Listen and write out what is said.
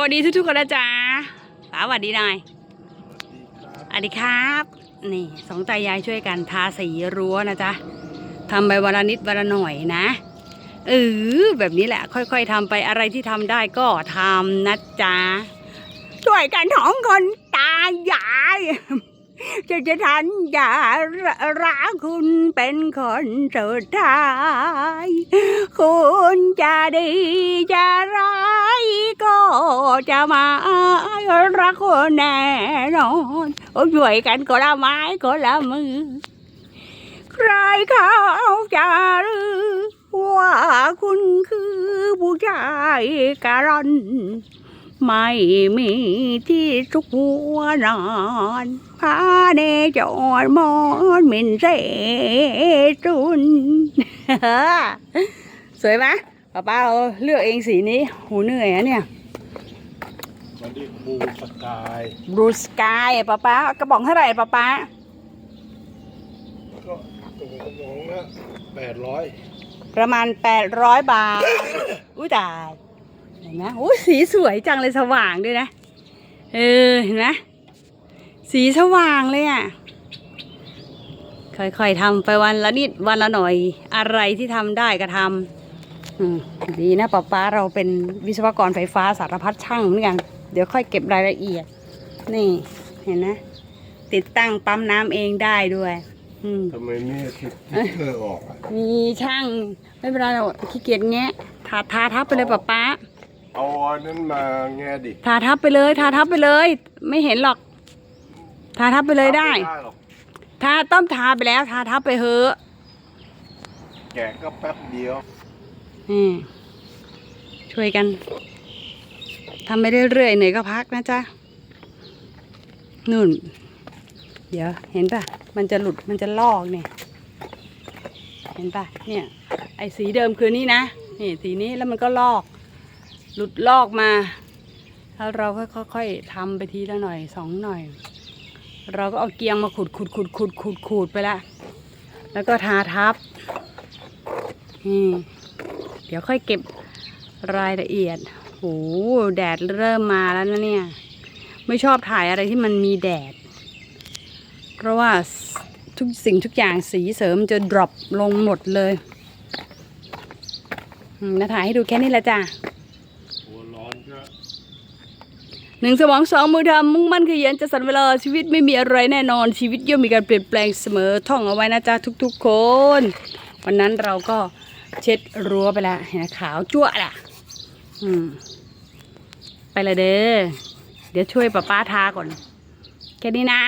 วัสดีทุกๆคนนะจ๊ะสวัสดีน่อยสวัสดีครับ นี่สองตายายช่วยกันทาสีรั้วนะจ๊ะทำไปวันละนิดวันละหน่อยนะเออแบบนี้แหละ ค่อยๆทำไปอะไรที่ทำได้ก็ทำนะจ๊ะช่วยกันท้องคนตายายจะจะทันอย่ารักคุณเป็นคนสุดท้าย คุณจะดีจะร้ายก็ จะมารักคนแน่นอนโอ้ยช่วยกันคนละไม้คนละมือ ใครเขาจะรู้ว่าคุณคือผู้ชายการันไม่มีที่ทุกหัวนอนพาเนจรมอนมินเรจุนสวยไหมป้าเราเลือกเองสีนี้หูเหนื่อยอะเนี่ย มันเรียกบูสกายบลูสกายป้าป้ากระป๋องเท่าไหร่ป้าป้าก็ตัวกระป๋องละแปดร้อยประมาณ 800 บาท อุ้ยตายเห็นไหมอุ้ยสีสวยจังเลยสว่างด้วยนะ เออ เห็นไหมสีสว่างเลยอะ ค่อยๆทำไปวันละนิดวันละหน่อย อะไรที่ทำได้ก็ทำอืมดีนะป๊าป๊าเราเป็นวิศวกรไฟฟ้าสารพัดช่างเหมือนกัน เดี๋ยวค่อยเก็บรายละเอียด นี่ เห็นนะติดตั้งปั๊มน้ำเองได้ด้วย อืม ทำไมไม่คิดคิดเธอออกอะมีช่าง ไม่เป็นไรหรอกขี้เกียจแงะทาทาทับไปเลยป๊าป๊าเอาอันนั้นมาแง่ดิทาทับไปเลย ทาทับไปเลย ไม่เห็นหรอก ทาทับไปเลยได้ม่หรอกทาต้มทาไปแล้ว ทาทับไปเถอะแกะก็แป๊บเดียว อืมช่วยกัน ทำไปเรื่อยๆเหนื่อยก็พักนะจ๊ะนู่น เดี๋ยวเห็นปะมันจะหลุดมันจะลอกเนี่ย เห็นปะเนี่ย ไอ้สีเดิมคือนี่นะนี่สีนี้แล้วมันก็ลอก หลุดลอกมาแล้วเราค่อยๆทำไปทีละหน่อยสองหน่อย เราก็เอาเกียงมาขุดขุดขุดขุดขุดขุดไปละแล้วก็ทาทับนี่เดี๋ยวค่อยเก็บรายละเอียด แดดเริ่มมาแล้วนะเนี่ย ไม่ชอบถ่ายอะไรที่มันมีแดด เพราะว่าทุกสิ่งทุกอย่างสีเสริมจะดรอปลงหมดเลยนะถ่ายให้ดูแค่นี้แหละจ้ะหนึ่งสมองสองมือทำมุ่งมั่นขยันจะสันเวลาชีวิตไม่มีอะไรแน่นอน ชีวิตย่อมมีการเปลี่ยนแปลงเสมอท่องเอาไว้นะจ๊ะทุก ๆ คน วันนั้นเราก็เช็ดรั้วไปแล้วเห็นไหมขาวจั่วล่ะ อืม ไปเลยเด้อ เดี๋ยวช่วยป้าป้าทาก่อน แค่นี้นะ